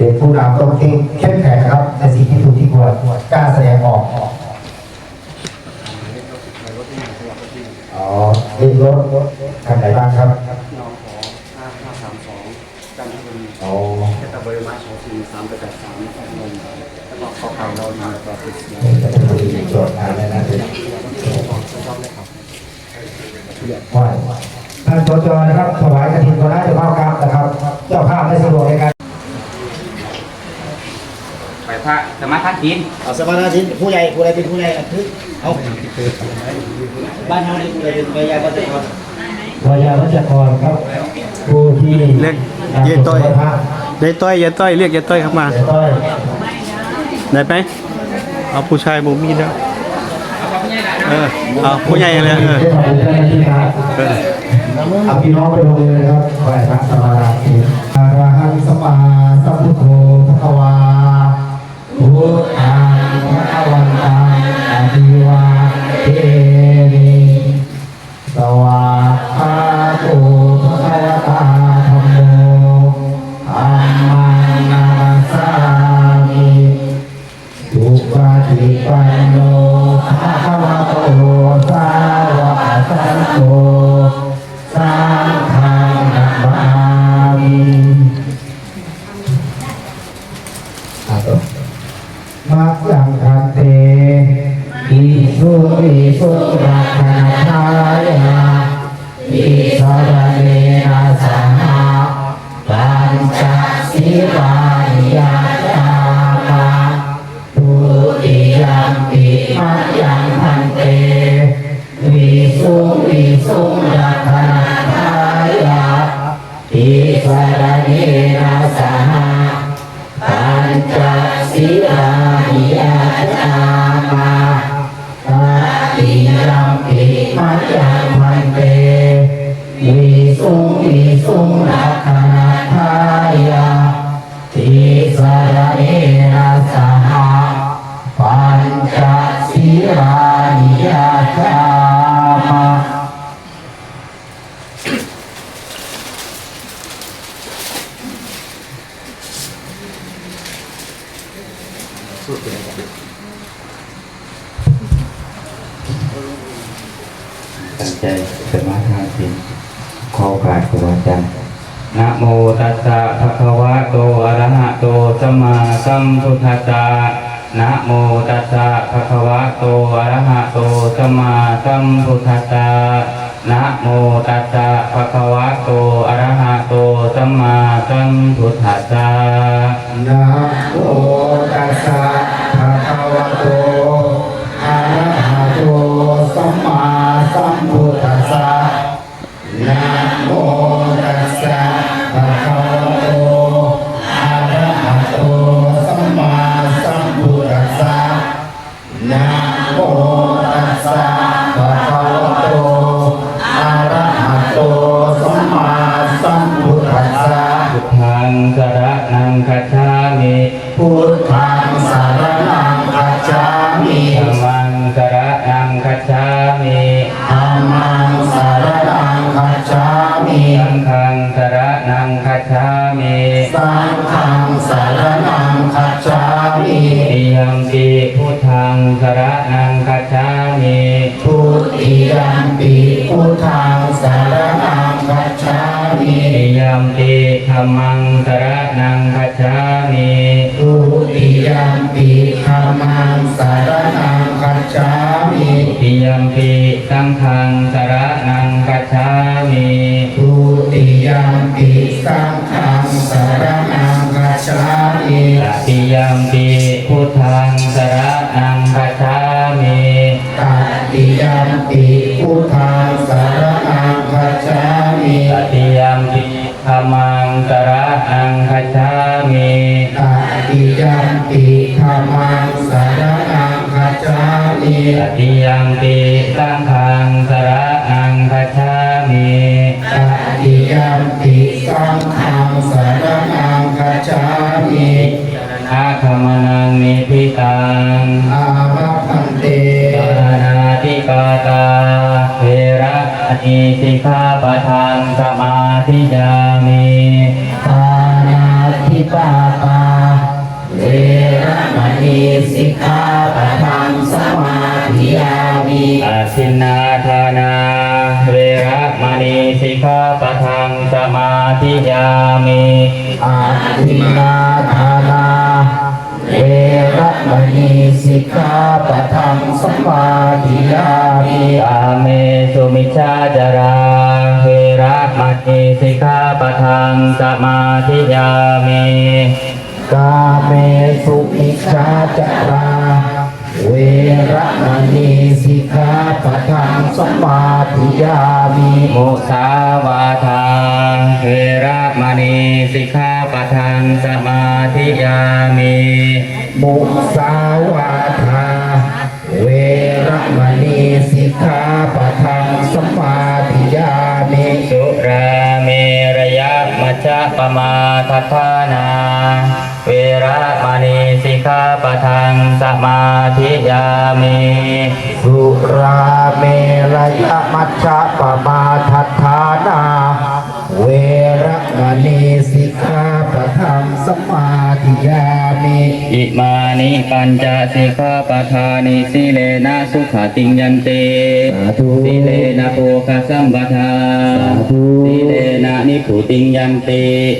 เป็นผู้นำต้องเข้มเข้มแข็งนะครับในสิ่งที่ถูกที่ควรกล้าแสดงออกอ๋อเรียกรถคันไหนบ้างครับนอขอห้าห้าสามสองจันทบุรีอ๋อเพชรบุรีมาสองสี่สามแปดสามแปดนนท์แล้วก็ขอข่าวเราดีแล้วก็ติดเสียงนี่จะเป็นผู้ที่ตรวจงานในนั้นเลยชอบเลยครับไหว้ท่านสจนะครับถวายกฐินคณะเจ้าภาพครับนะครับ เจ้าภาพไม่สะดวกในการไปพระสมาธิกินเอาสมาธิผู้ใหญ่ผู้ใดเป็นผู้ใหญ่อะคือเอาบ้านเฮานี่ผู้ใดเป็นผู้ใหญ่บ้านเจ้าของวายาวัจกรครับผู้ที่เรียกเย้ต้อยพระยายต้อยยายต้อยเรียกยายต้อยเข้ามาเย้ต้อยได้ไหมเอาผู้ชายบุมีแล้วเออเอาผู้ใหญ่เลยเออได้ขอบคุณเจ้าหน้าที่ครับเออเอาพี่น้องไปลงเลยนะครับไหว้พระสมาธิอาระหังสัมมา รณีนาสหปัญจศีลานิยาจามา ตั้งใจสมาทานศีลขอโกาสครูอาจารย์นะโมตัสสะภะคะวะโตอะระหะโตสัมมาสัมพุทธัสสะนะโมตัสสะภะคะวะโตอะระหะโตสัมมาสัมพุทธัสสะนะโมตัสสะภะคะวะโตอะระหะโตสัมมาสัมพุทธัสสะ ปิธัมมังสระนังคัจฉามิทุติยัมปิธัมมังสารนังคัจฉามิติยัมปิสังฆังสระนังคัจฉามิทุติยัมปิสังฆังสารนังคัจฉามิตติยัมปิพุทธังสระนังคัจฉามิตติยัมปิพุทธังสารนังคัจฉามิตติยัมปิธัมมัง สระนังคัจฉามิตติยัมปิธัมมังสารนังคัจฉามิตติยัมปิสังฆังสระนังคัจฉามิตติยัมปิสังฆังสารนังคัจฉามิอาคมนังนิพิตัง อนิสิกขาปะทังสมาธิยามิปานาธิปาตาณีสิกขาปะทังสมาธิยามิอาทินนาทานาเวระมณีสิกขาปะทังสมาธิยามิอาทินนาทานา เอระมณีสิกขาปะทังสมาธิยามิกาเมสุมิชฌาจาราเวระมณีสิกขาปะทังสมาธิยามิกาเมสุมิชาจารา เวระมณีสิกขาปะทังสมาธิยามิมุสาวาทาเวระมณีสิกขาปะทังสมาธิยามิมุสาวาทาเวระมณีสิกขาปะทังสมาธิยามิสุราเมระยะมัจจปมาทัฏฐานา เวรมณีสิกขาปะทังสมาธิยามิสุราเมรยมัชฌะปมาทัฏฐานา เวรมณีสิกขาปะทังสมาธิยา อิมานิปัญจสิกขาปทานิสิเลนะสุขติงยันเตสาธุสิเลนะโภคสัมปทาสาธุสิเลนะนิพุติงยันเต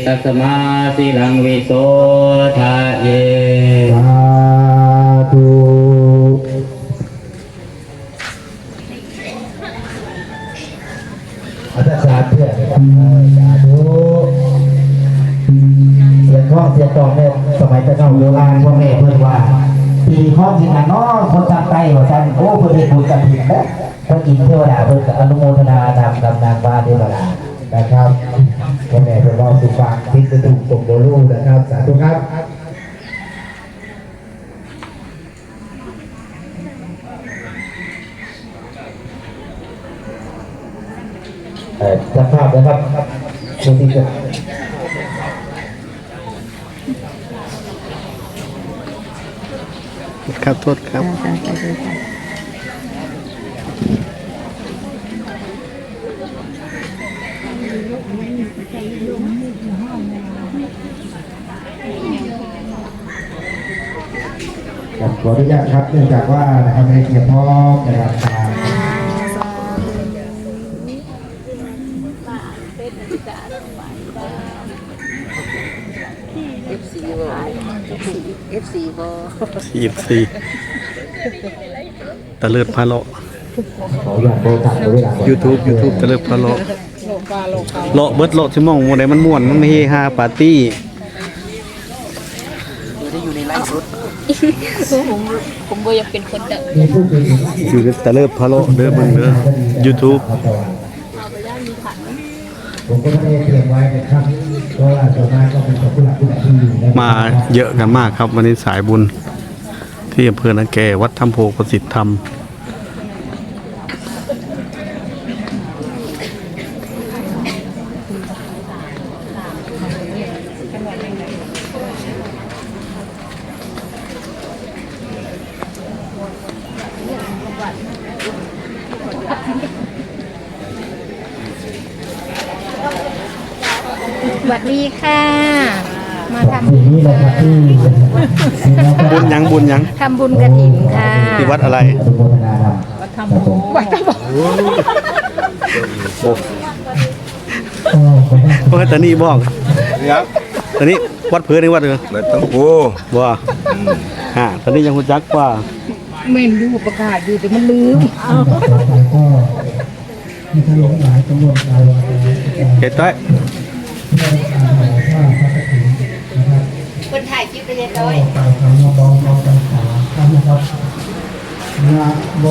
ตัสมาสิลังวิโสทาเยสาธุอาจารย์เพื่อน นะครับสาธุเสียงร้อเสียตอเนี่ยสมัยแต่เก่าโบราณพ่อแม่เพื่อนว่าปีข้องสิงห์น้อคนทางใต้ว่าท่านโอ้เพื่นได้บุญกันถึงนะพื่อกินเทวดาเพื่อนกับอนุโมทนาทำกำนางบ้านเทวดานะครับพ่อแม่เพื่อนเราสุฟังทิจะถูกตกโบลูนะครับ สาธุครับเออสภาพนะครับผู้ที่จะ ครับโทษครับขออนุญาตครับเนื่องจากว่านะครับในเกียรติพ่อนะครับ ยีบสี่ตะเลิดพาเลาะขออนุญาตโทรศัพท์เวลา YouTube YouTube ตะเลิดพาเลาะเลาะเบิดเลาะที่มองบ่ได้มันม่วนมันเฮฮาปาร์ตี้ผมผมบ่อยากเป็นคนดังมีผู้เป็นอยู่กับตะเลิดพาเลาะเด้อเบิ่งเด้อ YouTube ผมก็ไม่ได้เตรียมไว้นะครับเพราะว่าส่วนมากก็เป็นของผู้หลักผู้ใหญ่ที่อยู่นะครับมาเยอะกันมากครับวันนี้สายบุญ ที่อำเภอนาแกวัดถ้ำโพประสิทธิ์ธรรมสวัสดีค่ะ มาทสิ่งนี้นะครับที่สิ่งนี้ก็ บุญหยังบุญหยังำทำบุญกระถินค่ะที่วัดอะไรอนุโมทนาครับวัดธรรมโมวัดตะบอกโอ้โอ้ขอบคุณเพิ่นตอนนี้บอกครับตอนนี้วัดเผือนี่วัดเออไม่ต้องโอ้บ่ฮะตอนนี้ยังรู้จักว่าเมนดูประกาศอยู่แต่มันลืมต่อไปก็มีทะเลหลายจำนวนกายวาจาเฮ็ดต้อ เรียบร้อยกล่าวคำว่าบองบองกันขาครับนะครับนะโม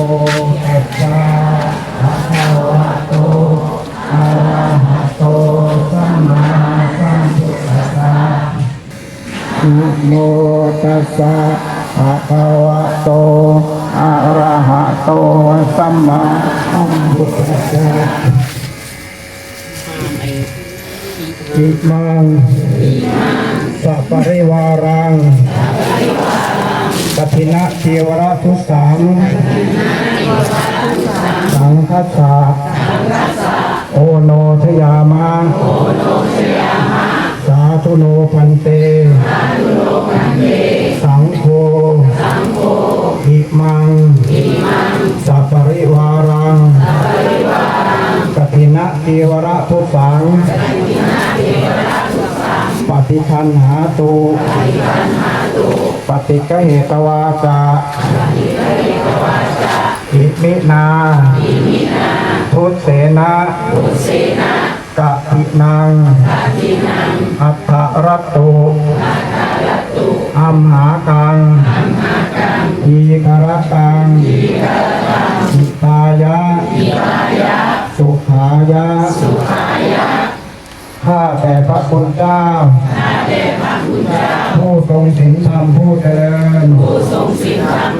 ตัสสะภะคะวะโตอะระหะโตสัมมาสัมพุทธัสสะนะโมตัสสะภะคะวะโตอะระหะโตสัมมาสัมพุทธัสสะอิมัง สัปริวารังกัินะเทวราชุสังสังคัสสะโอโนชยามาสาธุโนพันเต สังโฆอิมังสัปริวารังกัินะเทวราชุสัง ฏิคันหาตุปฏิกเหตวาจาอิมินาทุเสนะกะทินังอัฏฐรัตตุอัมหากังอีกรตังอิตายะสุขายะ ข้าแต่พระคุณเจ้า ผู้ทรงศีลธรรมผู้เจริญข้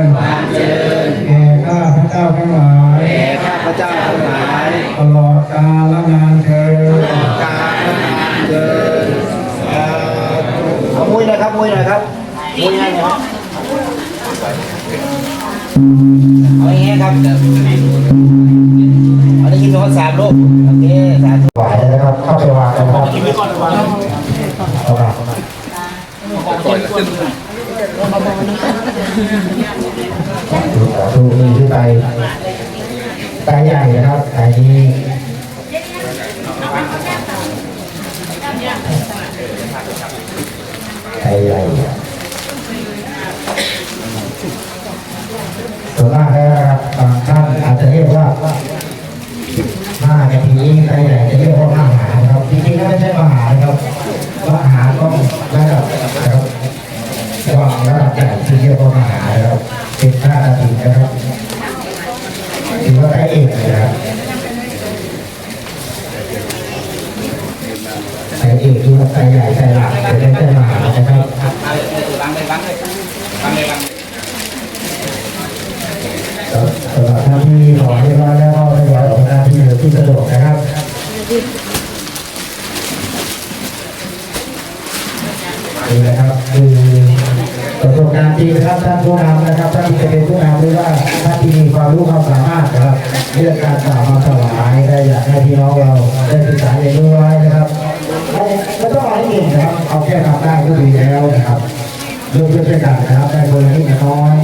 เจ้าทั้งหลายตลอดกาลนานเถิดเอามุ้ยหนะครับมุ้ยหนะครับมุ้ยให้หนะครับเอาอย่างเงี้ยครับเอาได้ยินคำว่าสามลูกโอเคสามไหวนะครับเข้าไปวางกันนะครับเอามาดูขอดูนี่ที่ไตไตใหญ่นะครับไตนี้ไตใหญ่ส่วนมากนะครับบางท่านอาจจะเรียกว่าห้านาทีใครใหญ่จะเรียกว่าอาหารครับจริงๆแล้วไม่ใช่อาหารครับอาหารต้องระดับนะครับวางระดับใหญ่ที่เรียกว่าอาหารครับเป็นห้านาทีนะครับ entrar นะครับเรื่องการกล่าวมาถวายได้อยากให้พี่น้องเราได้ศึกษาเรียนรู้ไว้นะครับไม่ไม่ต้องเอาให้เก่งนะครับ เอาแค่ทำได้ก็ดีแล้วนะครับเรื่องเพื่อนกันนะครับได้คนละนิดละน้อย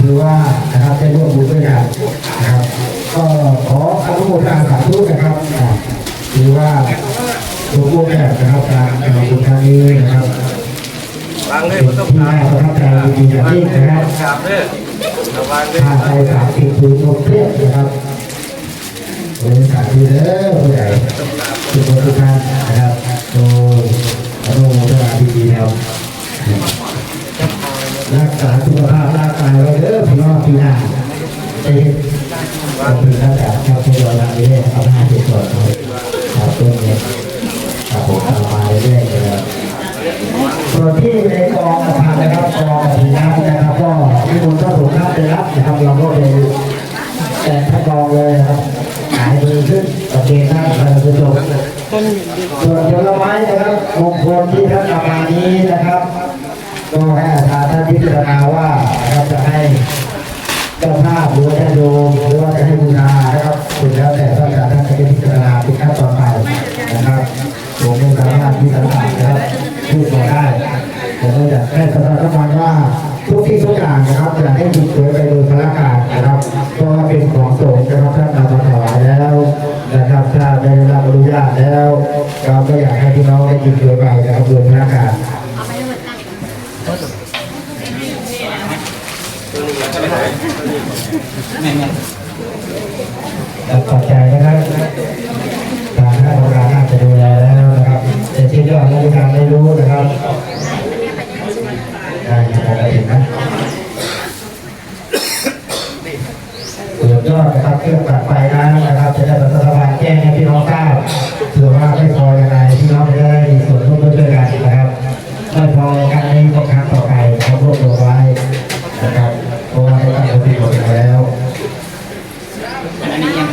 หรือว่านะครับได้ร่วมบุญด้วยกันนะครับ ก็ขออนุโมทนาสาธุนะครับอ่าถือว่าตัวผู้แทนนะครับการทำบุญครั้งนี้นะครับล้างเลยที่น่าประทับใจดีอย่างยิ่งนะครับขาบเลย ระวังเลยถ้าไปสามสิบปีโมเทียบนะครับบริษัทดีเด้อผู้ใหญ่ทุกคนทุกท่านนะครับโดยอนุโมทนาดีๆแล้วรักษาสุขภาพร่างกายไว้เด้อพี่น้องพี่น้าเห็นความเป็นระดับครับที่เราละเรื่อยๆเอาหน้าที่สดเลยครับต้นเนี้ยครับผมเอามาเรื่อยๆเลย ส่วนที่ในกองอาคารนะครับกองผีน้ำนะครับก็ที่คุณก็ถูกน้ำไปรับนะครับเราก็เลยแต่ถ้ากองเลยนะครับหายมือขึ้นประเกณฑ์หน้าประชาชนส่วนผลไม้นะครับมงคลที่ท่านนำมานี้นะครับก็ให้อาจารย์ท่านพิจารณาว่านะครับจะให้เจ้าภาพหรือว่าจะโยมหรือ ผมก็อยากให้สำหรับทุกคนว่าทุกที่ทุกอย่างนะครับอยากให้จิตสวยไปโดยพละการนะครับก็เป็นของสงฆ์นะครับท่านนำมาถวายแล้วนะครับถ้าได้รับอนุญาตแล้วเราก็อยากให้พี่น้องได้จิตสวยไปนะครับโดยพละการตัดปัจจัยนะครับทางท่านประธานน่าจะดูแลแล้วนะครับแต่ที่ยอดราชการไม่รู้นะครับได้ครับผมถึงนะ เครื่องตัดไฟนั้นะครับ จะได้รัฐบาลแจ้งให้พี่น้องทราบเผื่อว่าไม่พอยังไงพี่น้องจะได้มีส่วนร่วมด้วยกันนะครับไม่พอกันนี้ก็ครั้งต่อไปเขารวบรวมไว้นะครับเพราะว่าได้ตั้งปฏิบัติแล้วอันนี้ยัง